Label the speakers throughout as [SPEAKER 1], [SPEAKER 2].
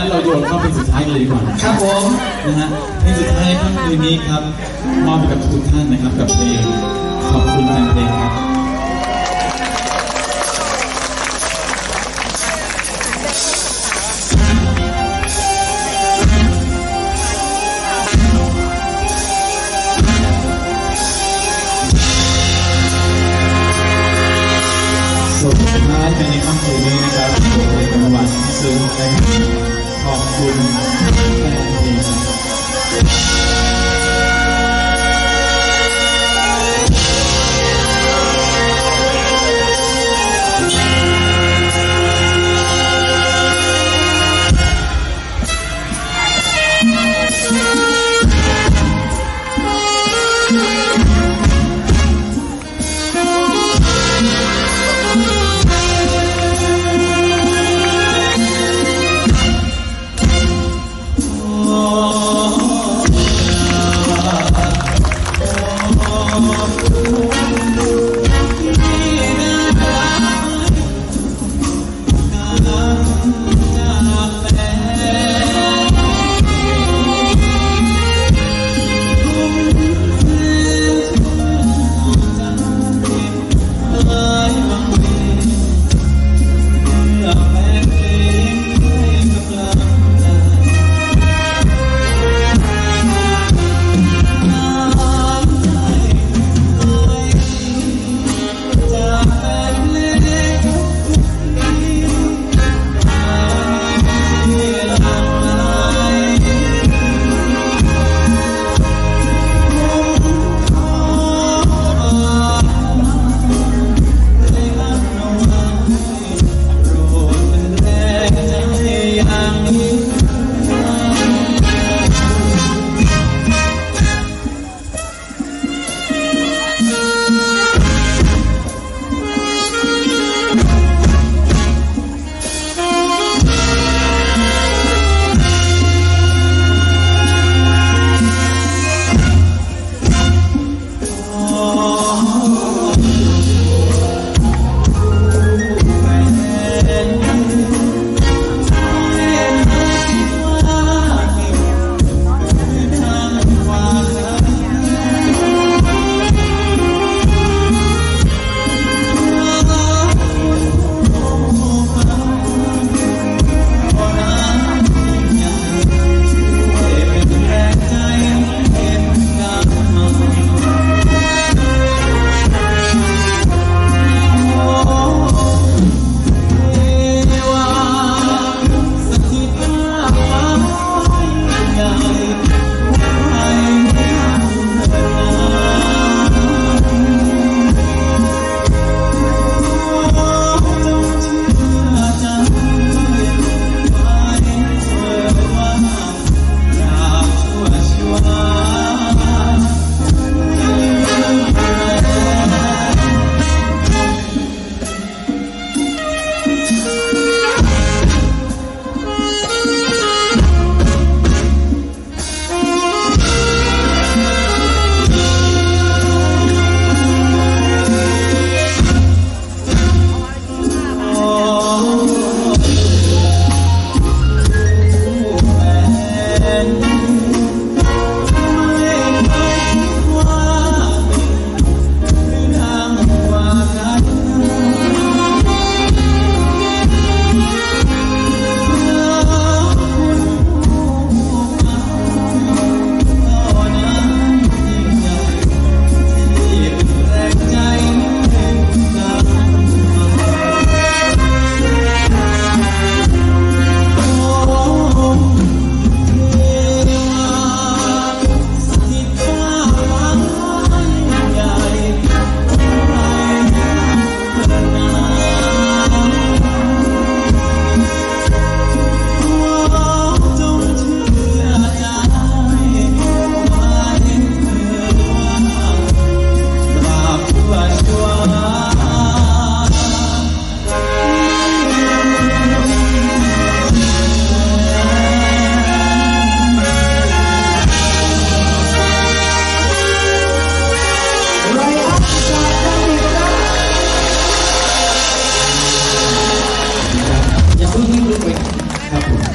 [SPEAKER 1] งั้นเราโยนเข้าเป็นสุดท้ายกันเลยดีกว่า
[SPEAKER 2] ครับผม
[SPEAKER 1] นะฮะเพลงสุดท้ายค่ำคืนนี้ครับมอบให้กับทุกท่านนะครับกับเพลงขอบคุณแฟนเพลงครับสุดท้ายในค่ำคืนนี้นะครับผมเป็นจังหวัดซึ้งนะครับ ขอบคุณแฟนเ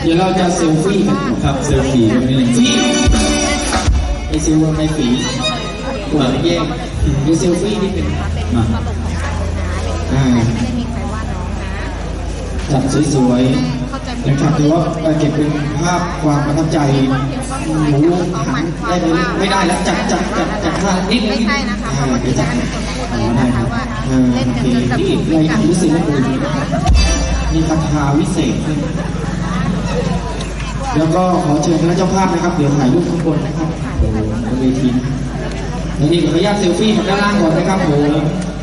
[SPEAKER 1] ดี๋ยวเรา
[SPEAKER 2] จะเซลฟี่กัน
[SPEAKER 1] ครับเซลฟี่ตรงนี้เลย
[SPEAKER 2] ฟี่ไอซลล์ในฝีปวดแย่งมีเซลฟี่นิดหนึ่ง
[SPEAKER 1] มา
[SPEAKER 2] อ่าจัดสวยๆนะครับถือว่าเก็บเป็นภาพความประทับใจหมูหันได้ไหมไม่ได้แล้วจัดจัดจัดจัดภาพนิดนึง
[SPEAKER 3] ไม่ใช่นะคะ
[SPEAKER 2] อ่า
[SPEAKER 3] เพราะว่า
[SPEAKER 2] จัด
[SPEAKER 3] นะคะว่าเล่นกัน
[SPEAKER 2] เค
[SPEAKER 3] จนส
[SPEAKER 2] นี่
[SPEAKER 3] มุน
[SPEAKER 2] ราย
[SPEAKER 3] กั
[SPEAKER 2] การ
[SPEAKER 3] น
[SPEAKER 2] พิเศษเลยนะครับมีคาถาวิเศษ แล้วก็ขอเชิญคณะเจ้าภาพนะครับ เดี๋ยวถ่ายรูปข้างบนนะครับโอ้โหบนเวทีนะแล้วนี่ขออนุญาตเซลฟี่ด้านล่างก่อนนะครับโอ้โห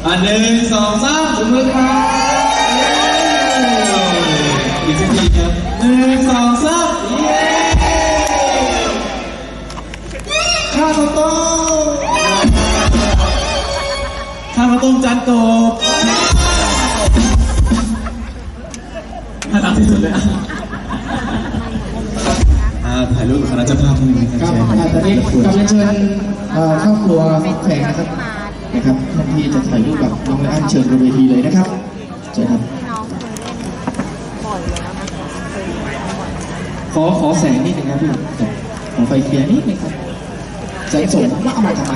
[SPEAKER 1] อันหนึ่งสองสาม
[SPEAKER 2] สมมติครับ
[SPEAKER 1] อีกสักทีครับหนึ่งสองสามเย้
[SPEAKER 2] ข้าวโตโต้
[SPEAKER 1] ข้าวมาต้มจานโตบน่ารักที่สุดเลยอะ ถ่ายรูปกับคณะเจ้าภาพท่านหนึงนะค
[SPEAKER 2] ค
[SPEAKER 1] รั
[SPEAKER 2] รั
[SPEAKER 1] บบ
[SPEAKER 2] อ่าตอนนี้กำลังเชิญเอ่อครอบครัวแขกนะครับนะครับท่านที่จะถ่ายรูปกับน้องไลอ้อนเชิญบนเวทีเลยนะครับเชิญครับ
[SPEAKER 3] ที่น้องเคยเล่นบ่อยแล้วนะคะเคยเล่นบ่อย
[SPEAKER 2] ขอขอแสงนิดนึงครับพี่ขอไฟเคลียร์นิดนึงครับแสงสดว่าเอามาทำไม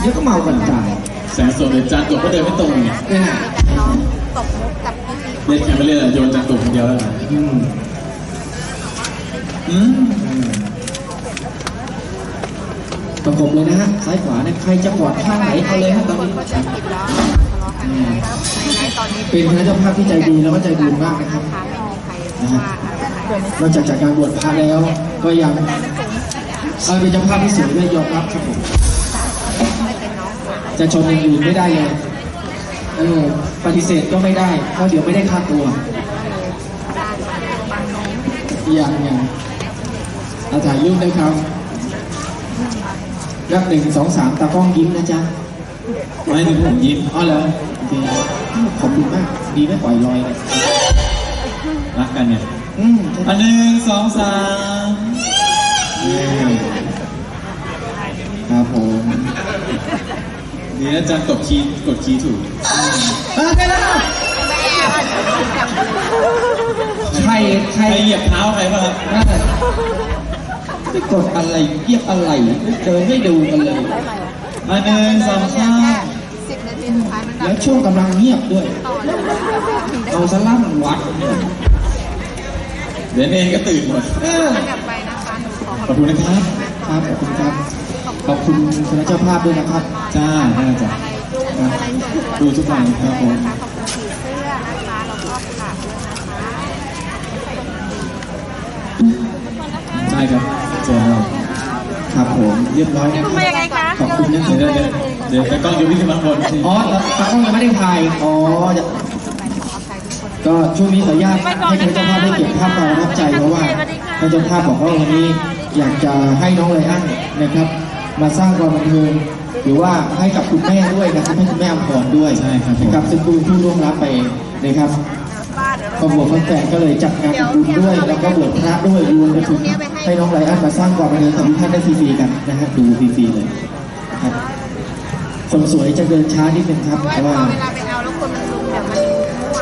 [SPEAKER 2] เดี๋ยวก็เมากันจ่าย
[SPEAKER 1] แสงสดเลยจานโตบก็เดินไม่ตรงเนี่ย
[SPEAKER 2] เนี่ยนะ
[SPEAKER 3] แต่น้องตบมุกกับพี่พี
[SPEAKER 1] เล่นแข่งไปเรื่อยๆโยนจานโตบคนเดียวแล้วนะ
[SPEAKER 2] อืม
[SPEAKER 1] อืม
[SPEAKER 2] ประกบเลยนะฮะ ซ้ายขวาเนี่ยใครจะกอดข้างไหนเอาเลยฮะตอนนี้
[SPEAKER 3] ก็จะผิดแล้วทะเลาะกันแล้วในตอนนี้
[SPEAKER 2] เป็นคณะเจ้าภาพที่ใจดีแล้วก็ใจบุญมากนะครับ
[SPEAKER 3] ไม่มีใครว่าอะไร
[SPEAKER 2] นอกจากจากการบวชพระแล้วก็ยังเออเป็นเจ้าภาพที่สวยด้วยยอมรับครับผม
[SPEAKER 3] ไม่เป็นน้องสาว
[SPEAKER 2] จะชนอย่างอื่นไม่ได้เลยเออปฏิเสธก็ไม่ได้เพราะเดี๋ยวไม่ได้ค่าตัว
[SPEAKER 3] ได้บางน้อง
[SPEAKER 2] อย่างอย่างเอาถ่ายรูปได้ครับรักหนึ่งสองสามตากล้องยิ้มนะจ๊ะ
[SPEAKER 1] ไม่ถึงผมยิ้ม
[SPEAKER 2] อ๋อเหรอโอเคขอบคุณมาก ดีไม่ปล่อยลอยเลย
[SPEAKER 1] รักกันเนี่ย
[SPEAKER 2] อืม
[SPEAKER 1] อันหนึ่งสองสาม
[SPEAKER 2] ครับผม
[SPEAKER 1] ดีนะจานกดคีย์กดคีย์ถูก
[SPEAKER 2] อะได้แล้ว
[SPEAKER 3] แม่ว่าจะถึงกับ
[SPEAKER 2] ใคร ใค
[SPEAKER 1] ใค
[SPEAKER 2] ร
[SPEAKER 1] รเหยียบเท้าใครบ้างครับ
[SPEAKER 2] นั่นน่ะ ไม่กดอะไรเยียบอะไรเดินไม่ดูกันเลย
[SPEAKER 1] อันหนึ่งสองสาม
[SPEAKER 3] สิบนาทีสุดท้ายมัน
[SPEAKER 2] แล้วช่วงกำลังเงียบด้วย
[SPEAKER 3] ต่อเลย
[SPEAKER 2] เอาซะลั่นวัด
[SPEAKER 1] เดี๋ยวเองก็ตื่นหมด
[SPEAKER 2] เออ
[SPEAKER 3] กลับไปนะคะหนูขอ
[SPEAKER 1] ขอบคุณนะครับ
[SPEAKER 2] ครับ ขอบคุณครับ ขอบคุณคณะเจ้าภาพด้วยนะครับ
[SPEAKER 1] จ้าน่าจะ
[SPEAKER 3] อะไรดูอะไรส่วนตัว
[SPEAKER 1] ดูทุกวันครับผม
[SPEAKER 3] ขอบคุณผีเสื้อนะคะแล้วก็ฝากด้วยนะคะ
[SPEAKER 1] ใช่ครับ เจอแล้ว
[SPEAKER 2] ครับผมเรียบร้อยนะค
[SPEAKER 3] คุณ
[SPEAKER 2] รับ
[SPEAKER 3] มายังไงคะ
[SPEAKER 2] ขอบคุณนะค
[SPEAKER 1] เดี๋
[SPEAKER 2] รั
[SPEAKER 1] ยว
[SPEAKER 2] บ
[SPEAKER 1] เดี๋ยวเดี๋ยวแต่กล้องจะวิ่งขึ้นมาข้างบนสิ
[SPEAKER 2] อ๋อตากล้องยังไม่ได้ถ่ายอ๋อจะก็ช่วงนี้ขออนุญาตให้คณะเจ้าภาพได้เก็บภาพความประทับใจเพราะว่าคณะเจ้าภาพบอกว่าวันนี้อยากจะให้น้องไรอันนะครับ มาสร้างความบันเทิงหรือว่าให้กับคุณแม่ด้วยนะครับให้คุณแม่อภรด้วย
[SPEAKER 1] ใช่ครับผม
[SPEAKER 2] นะครับซึ่งผู้ผู้ร่วมรับไปนะครับ ครอบครัวแฟนก็เลยจัดงานบุญด้วย แล้วก็บวชพระด้วยรวมไปถึงให้น้องไรอันมาสร้างความบันเทิงกับทุกท่านได้ฟรีๆกันนะฮะดูฟรีๆเลยนะครับคนสวยจะเดินช้านิดนึงครับ
[SPEAKER 3] เพราะ
[SPEAKER 2] เพ
[SPEAKER 3] ว่า
[SPEAKER 2] ราะ
[SPEAKER 3] พ
[SPEAKER 2] ว่า
[SPEAKER 3] อเวลาไปเอาแล้วคนมันลุมเดี๋ยวมันมั่ว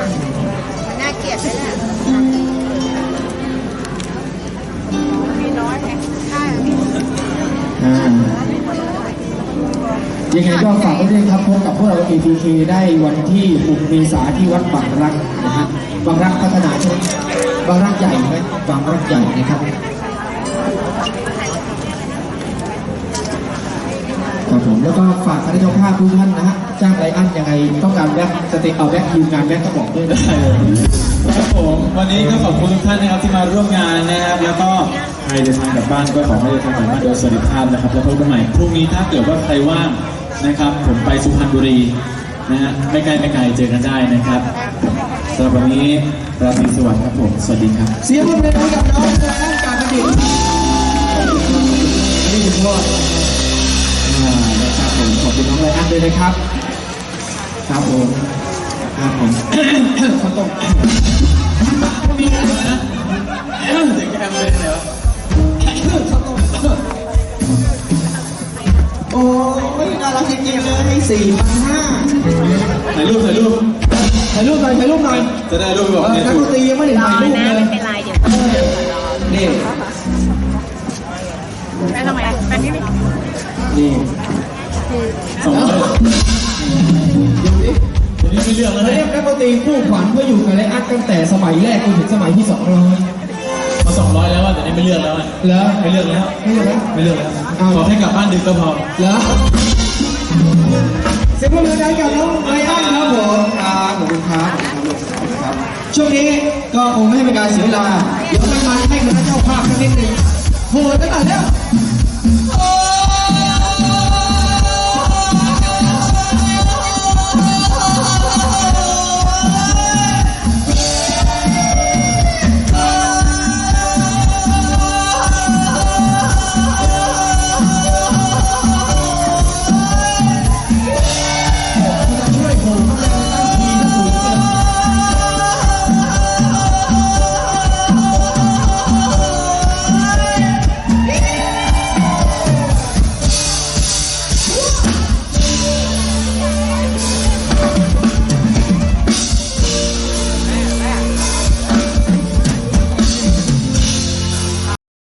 [SPEAKER 3] มันน่าเกลียดด้วยแหละมีน้อยไงใช่มี
[SPEAKER 2] อ่ายังไงก็ฝากไว้ด้วยครับพบกับพวกเรา APK ได้วันที่6เมษายนที่วัดบางรักนะฮะ บางรักพัฒนาใช่ไหมบางรักใหญ่ไหมบางรักใหญ่นะครับครับผมแล้วก็ฝากคณะเจ้าภาพทุกท่านนะฮะจ้างไรอันยังไงต้องการแบ็คสเตเอาแบ็คยืมงานแบ็คก็บอกด้วยนะ
[SPEAKER 1] ครับผมวันนี้ก็ขอบคุณทุกท่านนะครับที่มาร่วมงานนะครับ แล้วก็ใครเดินทางกลับบ้านก็ขอให้เดินทางกลับบ้านโดยสวัสดิภาพนะครับแล้วพบกันใหม่พรุ่งนี้ถ้าเกิดว่าใครว่างนะครับ ผมไปสุพรรณบุรีนะฮะไม่ไกลไม่ไกลเจอกันได้นะครับำหรับวันนี้ราตรีสวัสดิ์ครับผม สวัสดีครับ
[SPEAKER 2] เสียงปรบมือให้กับน้องไรอันการประดิษฐ์นี่คือพ่ออ่านะครับผมขอบคุณน้องไรอันด้วยนะครับ ครับผมครับผมข้าวต้ม
[SPEAKER 1] มีอะไรนะเสียงแอมเลยเดี๋ยว
[SPEAKER 2] โอ้ยน่ารักจริงๆเลยให้สี่พันห้า
[SPEAKER 1] ถ่ายรูปถ่ายรูปา
[SPEAKER 2] ยรูปหน่อยถ่ายรูปหน่อย
[SPEAKER 1] จะได้รูป
[SPEAKER 2] เอ
[SPEAKER 1] บอก
[SPEAKER 2] อ
[SPEAKER 1] เนี่ย
[SPEAKER 2] นักดนตรียังไม่ได้ถ่ายรูปเลย
[SPEAKER 3] เป็นไรเดี๋ยว
[SPEAKER 2] นี่
[SPEAKER 3] ไปทำไมไปนี่นี่
[SPEAKER 2] นี่
[SPEAKER 1] สองร้อยเดี๋ยวนี้ไม่เลือกแล้ว
[SPEAKER 2] เขา
[SPEAKER 1] นะ
[SPEAKER 2] เรียกนักดนตรีคู่ขวัญเพื่ออยู่กับไรอัดตั้งแต่สมัยแรกจนถึงสมัยที่สองร้อย
[SPEAKER 1] มาสองร้อยแล้วว่าแต่นี้ไม่เลือกแล้วอะ
[SPEAKER 2] แล้ว
[SPEAKER 1] ไม่เลือกแล้ว
[SPEAKER 2] ไม่ใช่ไหม
[SPEAKER 1] ไม่เลือกแล้ว
[SPEAKER 2] เอา
[SPEAKER 1] ขอให้กลับบ้านดึกก็พอ
[SPEAKER 2] แล้ว เสียงปรบมือดังกับน้องไรอันครับผมครับขอบคุณครับขอบคุณครับ ช่วงนี้ก็คงไม่ให้เป็นการเสียเวลาเดี๋ยวไปมาให้คณะเจ้าภาพสักนิดหนึ่งโหดตั้งแต่แล้ว